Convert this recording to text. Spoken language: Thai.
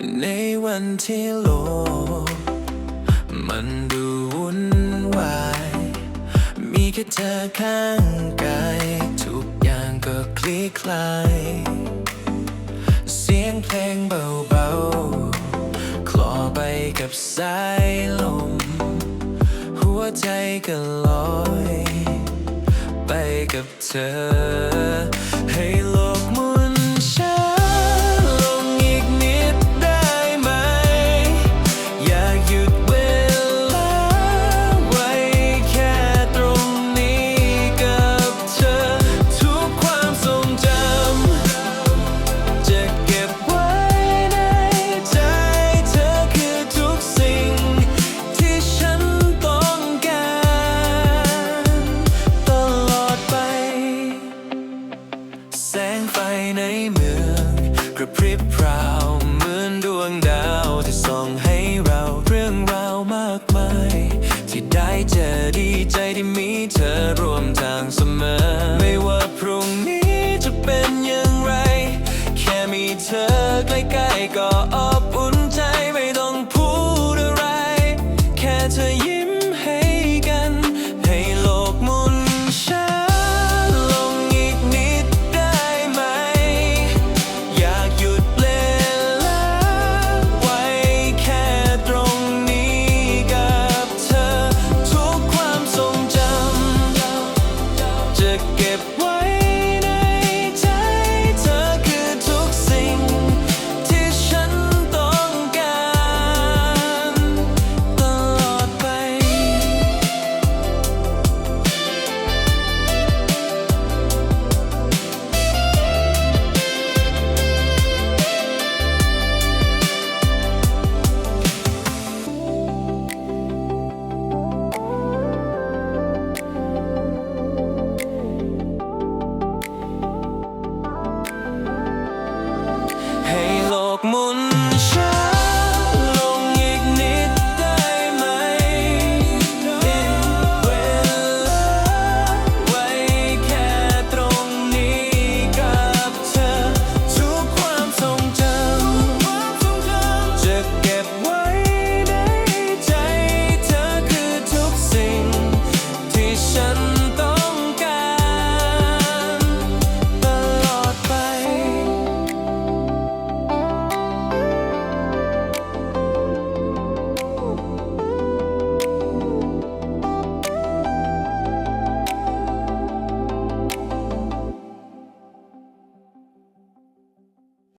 ในวันที่โลก มันดูวุ่นวาย มีแค่เธอข้างกายทุกอย่างก็คลี่คลาย เสียงเพลงเบาๆ คลอไปกับสายลม หัวใจก็ลอย ไปกับเธอ proud.